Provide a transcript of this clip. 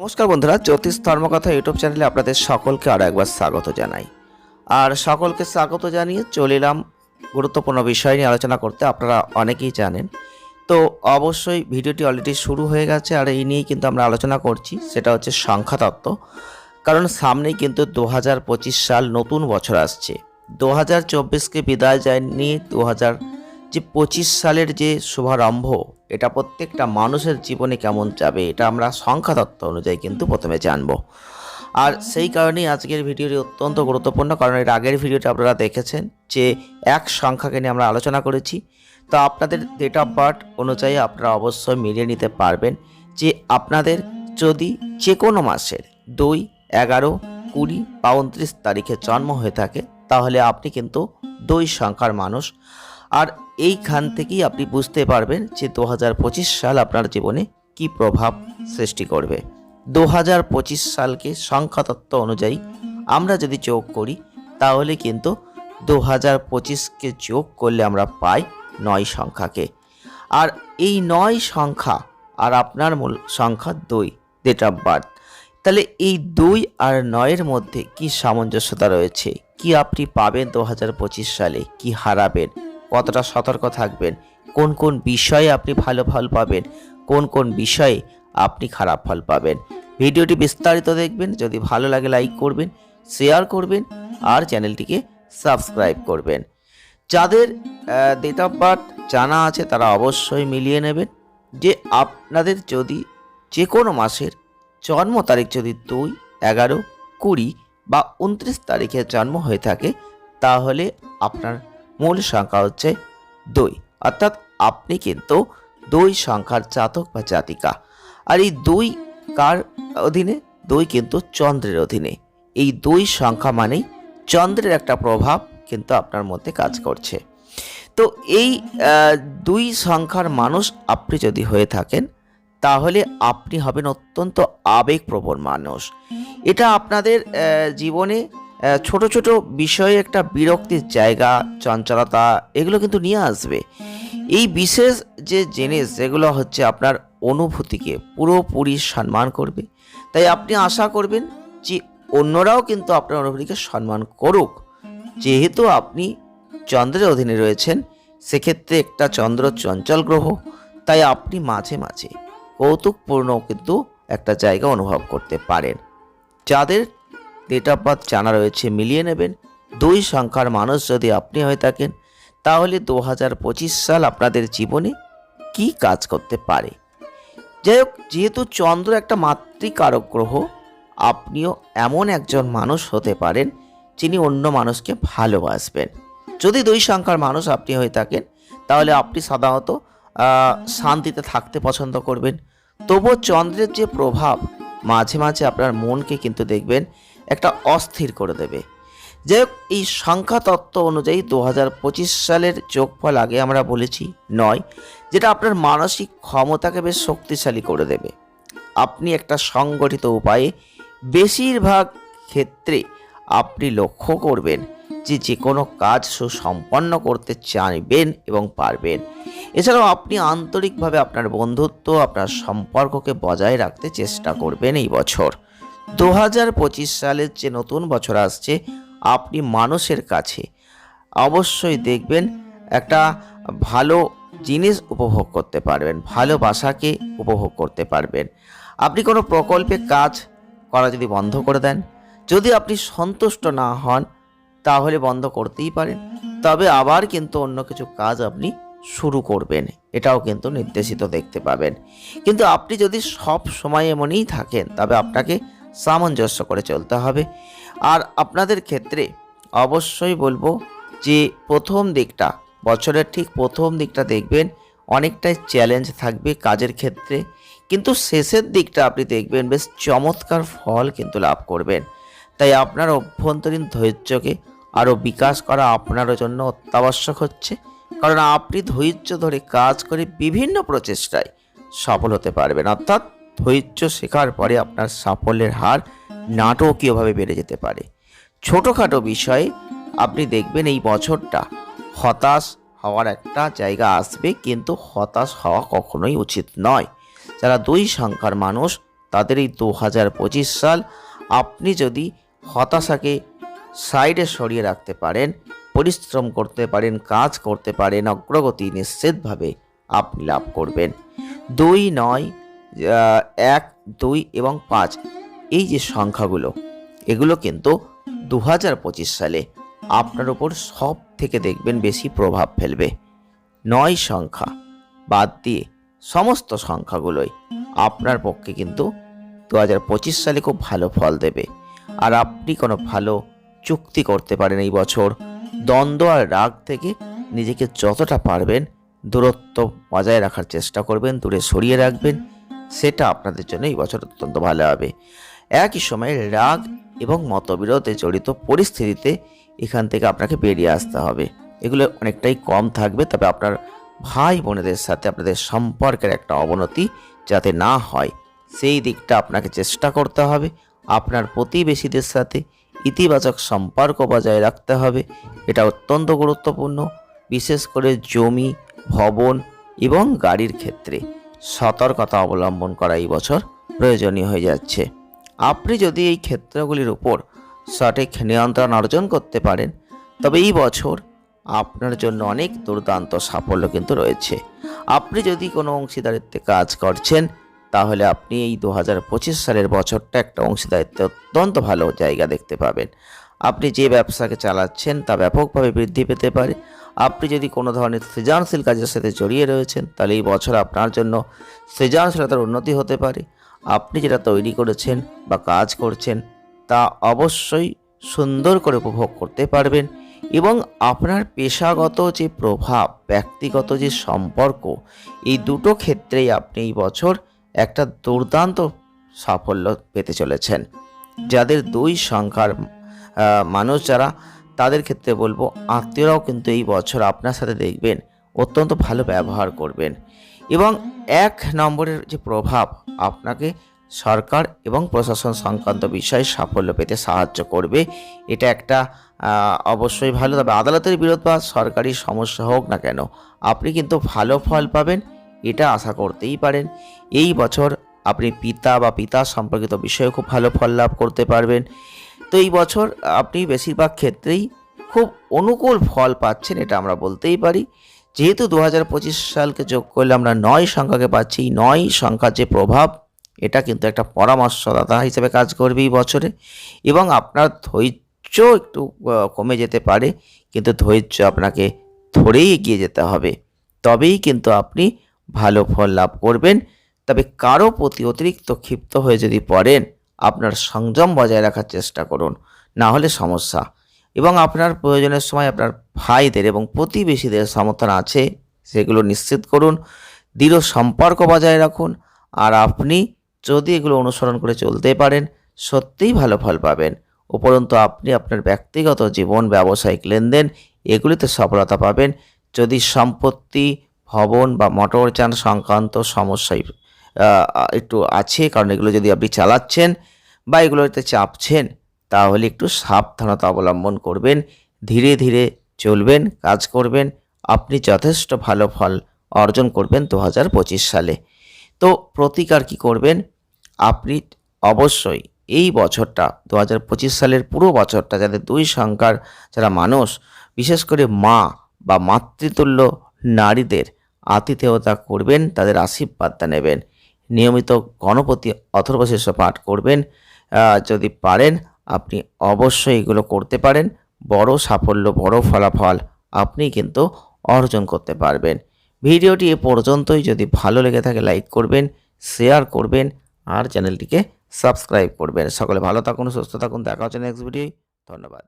নমস্কার বন্ধুরা, জ্যোতিষ ধর্মকথা ইউটিউব চ্যানেলে আপনাদের সকলকে আরও একবার স্বাগত জানাই। আর সকলকে স্বাগত জানিয়ে চলিলাম গুরুত্বপূর্ণ বিষয় নিয়ে আলোচনা করতে, আপনারা অনেকেই জানেন। তো অবশ্যই ভিডিওটি অলরেডি শুরু হয়ে গেছে, আর এই নিয়েই কিন্তু আমরা আলোচনা করছি, সেটা হচ্ছে সংখ্যাতত্ত্ব। কারণ সামনেই কিন্তু দু হাজার পঁচিশ সাল নতুন বছর আসছে। দু হাজার চব্বিশকে বিদায় জানিয়ে দু হাজার যে পঁচিশ সালের যে শুভারম্ভ এটা প্রত্যেকটা মানুষের জীবনে কেমন যাবে, এটা আমরা সংখ্যাতত্ত্ব অনুযায়ী কিন্তু প্রথমে জানব। আর সেই কারণেই আজকের ভিডিওটি অত্যন্ত গুরুত্বপূর্ণ, কারণ এর আগের ভিডিওটা আপনারা দেখেছেন যে এক সংখ্যাকে নিয়ে আমরা আলোচনা করেছি। তো আপনাদের ডেট অফ বার্থ অনুযায়ী আপনারা অবশ্যই মিলিয়ে নিতে পারবেন যে আপনাদের যদি যে কোনো মাসের দুই, এগারো, কুড়ি বা উনত্রিশ তারিখে জন্ম হয়ে থাকে, তাহলে আপনি কিন্তু দুই সংখ্যার মানুষ। আর এইখান থেকেই আপনি বুঝতে পারবেন যে দু হাজার পঁচিশ সাল আপনার জীবনে কি প্রভাব সৃষ্টি করবে। দু হাজার পঁচিশ সালকে সংখ্যাতত্ত্ব অনুযায়ী আমরা যদি যোগ করি, তাহলে কিন্তু দু হাজার পঁচিশকে যোগ করলে আমরা পাই নয় সংখ্যাকে। আর এই নয় সংখ্যা আর আপনার মূল সংখ্যা দুই ডেট অফ বার্থ তাহলে এই দুই আর নয়ের মধ্যে কি সামঞ্জস্যতা রয়েছে? কি আপনি পাবেন দু হাজার পঁচিশ সালে? কি হারাবেন? কতটা সতর্ক থাকবেন? কোন কোন বিষয়ে আপনি ভালো ফল পাবেন? কোন কোন বিষয়ে আপনি খারাপ ফল পাবেন? ভিডিওটি বিস্তারিত দেখবেন, যদি ভালো লাগে লাইক করবেন, শেয়ার করবেন, আর চ্যানেলটিকে সাবস্ক্রাইব করবেন। যাদের ডেট অফ বার্থ জানা আছে, তারা অবশ্যই মিলিয়ে নেবেন। যে আপনাদের যদি যে কোনো মাসের জন্ম তারিখ যদি দুই, এগারো, কুড়ি বা উনত্রিশ তারিখে জন্ম হয়ে থাকে, তাহলে আপনার মূল সংখ্যা হচ্ছে দুই। অর্থাৎ আপনি কিন্তু দুই সংখ্যার জাতক বা জাতিকা। আর এই দুই কার অধীনে? দুই কিন্তু চন্দ্রের অধীনে। এই দুই সংখ্যা মানেই চন্দ্রের একটা প্রভাব কিন্তু আপনার মধ্যে কাজ করছে। তো এই দুই সংখ্যার মানুষ আপনি যদি হয়ে থাকেন, তাহলে আপনি হবেন অত্যন্ত আবেগপ্রবণ মানুষ। এটা আপনাদের জীবনে ছোট ছোট বিষয়ে একটা বিরক্তির জায়গা, চঞ্চলতা, এগুলো কিন্তু নিয়ে আসবে। এই বিশেষ যে জিনিস, যেগুলো হচ্ছে আপনার অনুভূতিকে পুরোপুরি সম্মান করবে। তাই আপনি আশা করবেন যে অন্যরাও কিন্তু আপনার অনুভূতিকে সম্মান করুক। যেহেতু আপনি চন্দ্রের অধীনে রয়েছেন, সেক্ষেত্রে একটা চন্দ্র চঞ্চল গ্রহ, তাই আপনি মাঝে মাঝে কৌতুকপূর্ণ কিন্তু একটা জায়গা অনুভব করতে পারেন। যাদের ডেট জানা রয়েছে, মিলিয়ে নেবেন। দুই সংখ্যার মানুষ যদি আপনি হয়ে থাকেন, তাহলে দু হাজার পঁচিশ সাল আপনাদের জীবনে কি কাজ করতে পারে? যাই হোক, যেহেতু চন্দ্র একটা মাতৃকারক গ্রহ, আপনিও এমন একজন মানুষ হতে পারেন, যিনি অন্য মানুষকে ভালোবাসবেন। যদি দুই সংখ্যার মানুষ আপনি হয়ে থাকেন, তাহলে আপনি সাধারণত শান্তিতে থাকতে পছন্দ করবেন। তবুও চন্দ্রের যে প্রভাব, মাঝে মাঝে আপনার মনকে কিন্তু দেখবেন একটা অস্থির করে দেবে। যাই হোক এই সংখ্যা তত্ত্ব অনুযায়ী দু হাজার পঁচিশ সালের যোগফল আগে আমরা বলেছি নয়, যেটা আপনার মানসিক ক্ষমতাকে বেশ শক্তিশালী করে দেবে। আপনি একটা সংগঠিত উপায়ে বেশিরভাগ ক্ষেত্রে আপনি লক্ষ্য করবেন যে যে কোনো কাজ সুসম্পন্ন করতে চাইবেন এবং পারবেন। এছাড়াও আপনি আন্তরিকভাবে আপনার বন্ধুত্ব, আপনার সম্পর্ককে বজায় রাখতে চেষ্টা করবেন এই বছর। দু হাজার পঁচিশ সালের যে নতুন বছর আসছে, আপনি মানুষের কাছে অবশ্যই দেখবেন একটা ভালো জিনিস উপভোগ করতে পারবেন ভালোবাসাকে উপভোগ করতে পারবেন। আপনি কোনো প্রকল্পে কাজ করা যদি বন্ধ করে দেন, যদি আপনি সন্তুষ্ট না হন, তাহলে বন্ধ করতেই পারেন। তবে আবার কিন্তু অন্য কিছু কাজ আপনি শুরু করবেন, এটাও কিন্তু নির্দেশিত দেখতে পাবেন। কিন্তু আপনি যদি সব সময় এমনই থাকেন, তবে আপনাকে সামঞ্জস্য করে চলতে হবে। আর আপনাদের ক্ষেত্রে অবশ্যই বলব যে প্রথম দিকটা, বছরের ঠিক প্রথম দিকটা দেখবেন, অনেকটাই চ্যালেঞ্জ থাকবে কাজের ক্ষেত্রে। কিন্তু শেষের দিকটা আপনি দেখবেন বেশ চমৎকার ফল কিন্তু লাভ করবেন। তাই আপনার অভ্যন্তরীণ ধৈর্যকে আরও বিকাশ করা আপনার জন্য অত্যাবশ্যক হচ্ছে। কারণ আপনি ধৈর্য ধরে কাজ করে বিভিন্ন প্রচেষ্টায় সফল হতে পারবেন। অর্থাৎ ধৈর্য শেখার পরে আপনার সাফল্যের হার নাটকীয়ভাবে বেড়ে যেতে পারে। ছোটোখাটো বিষয়ে আপনি দেখবেন এই বছরটা হতাশ হওয়ার একটা জায়গা আসবে, কিন্তু হতাশ হওয়া কখনোই উচিত নয়। যারা দুই সংখ্যার মানুষ, তাদের এই দু হাজার পঁচিশ সাল আপনি যদি হতাশাকে সাইডে সরিয়ে রাখতে পারেন, পরিশ্রম করতে পারেন, কাজ করতে পারেন, অগ্রগতি নিশ্চিতভাবে আপনি লাভ করবেন। দুই নয় এক, দুই এবং পাঁচ। এই যে সংখ্যাগুলো, এগুলো কিন্তু দু হাজার পঁচিশ সালে আপনার উপর সব থেকে দেখবেন বেশি প্রভাব ফেলবে। নয় সংখ্যা বাদ দিয়ে সমস্ত সংখ্যাগুলোই আপনার পক্ষে কিন্তু দু হাজার পঁচিশ সালে খুব ভালো ফল দেবে। আর আপনি কোনো ভালো চুক্তি করতে পারেন এই বছর। দ্বন্দ্ব আর রাগ থেকে নিজেকে যতটা পারবেন দূরত্ব বজায় রাখার চেষ্টা করবেন, দূরে সরিয়ে রাখবেন। সেটা আপনাদের জন্য এই বছর অত্যন্ত ভালো হবে। একই সময়ে রাগ এবং মতবিরোধে জড়িত পরিস্থিতিতে এখান থেকে আপনাকে বেরিয়ে আসতে হবে। এগুলো অনেকটাই কম থাকবে, তবে আপনার ভাই বোনেদের সাথে আপনাদের সম্পর্কের একটা অবনতি যাতে না হয়, সেই দিকটা আপনাকে চেষ্টা করতে হবে। আপনার প্রতিবেশীদের সাথে ইতিবাচক সম্পর্ক বজায় রাখতে হবে, এটা অত্যন্ত গুরুত্বপূর্ণ। বিশেষ করে জমি, ভবন এবং গাড়ির ক্ষেত্রে। সতর্কতা অবলম্বন করা এই বছর প্রয়োজনীয় হয়ে যাচ্ছে। আপনি যদি এই ক্ষেত্রগুলির উপর সঠিক নিয়ন্ত্রণ অর্জন করতে পারেন, তবে এই বছর আপনার জন্য অনেক দুর্দান্ত সাফল্য কিন্তু রয়েছে। আপনি যদি কোনো অংশীদারিত্বে কাজ করছেন, তাহলে আপনি এই দু হাজার পঁচিশ সালের বছরটা একটা অংশীদারিত্বে অত্যন্ত ভালো জায়গা দেখতে পাবেন। আপনি যে ব্যবসাকে চালাচ্ছেন, তা ব্যাপকভাবে বৃদ্ধি পেতে পারে। আপনি যদি কোনো ধরনের সৃজনশীল কাজের সাথে জড়িয়ে রয়েছেন, তাহলে এই বছর আপনার জন্য সৃজনশীলতার উন্নতি হতে পারে। আপনি যেটা তৈরি করেছেন বা কাজ করছেন, তা অবশ্যই সুন্দর করে উপভোগ করতে পারবেন এবং আপনার পেশাগত যে প্রভাব, ব্যক্তিগত যে সম্পর্ক, এই দুটো ক্ষেত্রেই আপনি এই বছর একটা দুর্দান্ত সাফল্য পেতে চলেছেন। যাদের দুই সংখ্যার মানুষ যারা তাদের ক্ষেত্রে বলব, আত্মীয়রাও কিন্তু এই বছর আপনার সাথে দেখবেন অত্যন্ত ভালো ব্যবহার করবেন। এবং এক নম্বরের যে প্রভাব, আপনাকে সরকার এবং প্রশাসন সংক্রান্ত বিষয়ে সাফল্য পেতে সাহায্য করবে। এটা একটা অবশ্যই ভালো। তবে আদালতের বিরোধ বা সরকারি সমস্যা হোক না কেন, আপনি কিন্তু ভালো ফল পাবেন, এটা আশা করতেই পারেন। এই বছর আপনি পিতা বা পিতা সম্পর্কিত বিষয়ে খুব ভালো ফল লাভ করতে পারবেন। তো এই বছর আপনি বেশিরভাগ ক্ষেত্রেই খুব অনুকূল ফল পাচ্ছেন, এটা আমরা বলতেই পারি। যেহেতু দু হাজার পঁচিশ সালকে যোগ করলে আমরা নয় সংখ্যাকে পাচ্ছি, এই নয় সংখ্যার যে প্রভাব, এটা কিন্তু একটা পরামর্শদাতা হিসেবে কাজ করবে এই বছরে। এবং আপনার ধৈর্য একটু কমে যেতে পারে, কিন্তু ধৈর্য আপনাকে ধরেই এগিয়ে যেতে হবে। তবেই কিন্তু আপনি ভালো ফল লাভ করবেন। তবে কারও প্রতি অতিরিক্ত ক্ষিপ্ত হয়ে যদি পড়েন আপনার সংযম বজায় রাখার চেষ্টা করুন। না হলে সমস্যা। এবং আপনার প্রয়োজনের সময় আপনার ভাইদের এবং প্রতিবেশীদের সমর্থন আছে, সেগুলো নিশ্চিত করুন। দৃঢ় সম্পর্ক বজায় রাখুন। আর আপনি যদি এগুলো অনুসরণ করে চলতে পারেন, সত্যিই ভালো ফল পাবেন। উপরন্তু আপনি আপনার ব্যক্তিগত জীবন, ব্যবসায়িক লেনদেন, এগুলিতে সফলতা পাবেন। যদি সম্পত্তি, ভবন বা মোটরযান সংক্রান্ত সমস্যায় একটু আছে, কারণ এগুলো যদি আপনি চালাচ্ছেন বা এগুলোতে চাপছেন, তাহলে একটু সাবধানতা অবলম্বন করবেন, ধীরে ধীরে চলবেন, কাজ করবেন, আপনি যথেষ্ট ভালো ফল অর্জন করবেন দু হাজার পঁচিশ সালে। তো প্রতিকার কি করবেন? আপনি অবশ্যই এই বছরটা দু হাজার পঁচিশ সালের পুরো বছরটা যাদের দুই সংখ্যার যারা মানুষ, বিশেষ করে মা বা মাতৃতুল্য নারীদের আতিথেয়তা করবেন, তাদের আশীর্বাদটা নেবেন। নিয়মিত গণপতি অথর্বশেষ পাঠ করবেন। যদি পারেন, আপনি অবশ্যই এগুলো করতে পারেন। বড় সাফল্য, বড় ফলাফল আপনি কিন্তু অর্জন করতে পারবেন। ভিডিওটি এ পর্যন্তই। যদি ভালো লেগে থাকে, লাইক করবেন, শেয়ার করবেন, আর চ্যানেলটিকে সাবস্ক্রাইব করবেন। সকলে ভালো থাকুন, সুস্থ থাকুন। দেখা হচ্ছে নেক্সট ভিডিও ধন্যবাদ।